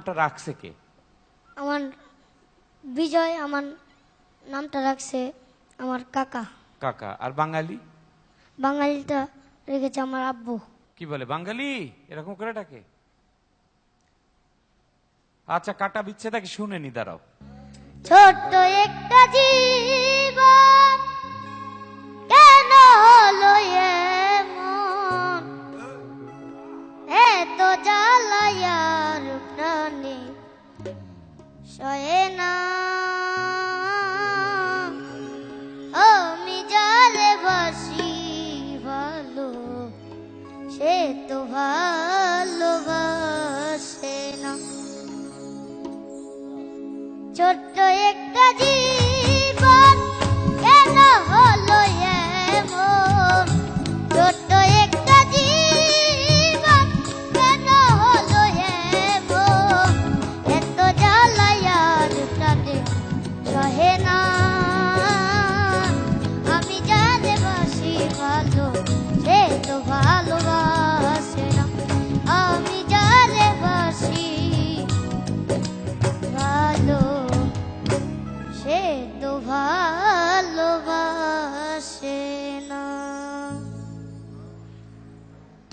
নামটা রাখছে কে? আমার বিজয় আমার নামটা রাখছে আমার কাকা। কাকা। আর বাঙালি? বাঙালিটা রেখেছে আমার আব্বু। কি বলে বাঙালি? এরকম করে ডাকে? আচ্ছা কাটা বিচ্ছেদাকে শুনে নি দাঁড়াও। ছোট্ট একটা সয়ে না। আমি জালে বাসি ভালো সে তো ভালোবাসে না। ছোট্ট একটা জীবন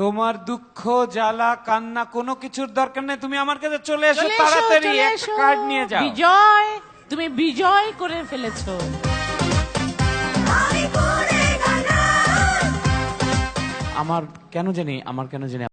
তোমার দুঃখ জ্বালা কান্না কোনো কিছুর দরকার নেই। তুমি আমার কাছে চলে এসো চলে এসো, তাড়াতাড়ি চলে একটা এসো। কার্ড নিয়ে যাও। বিজয় তুমি বিজয় করে ফেলেছো। আমার কেন জানি আমার কেন জানি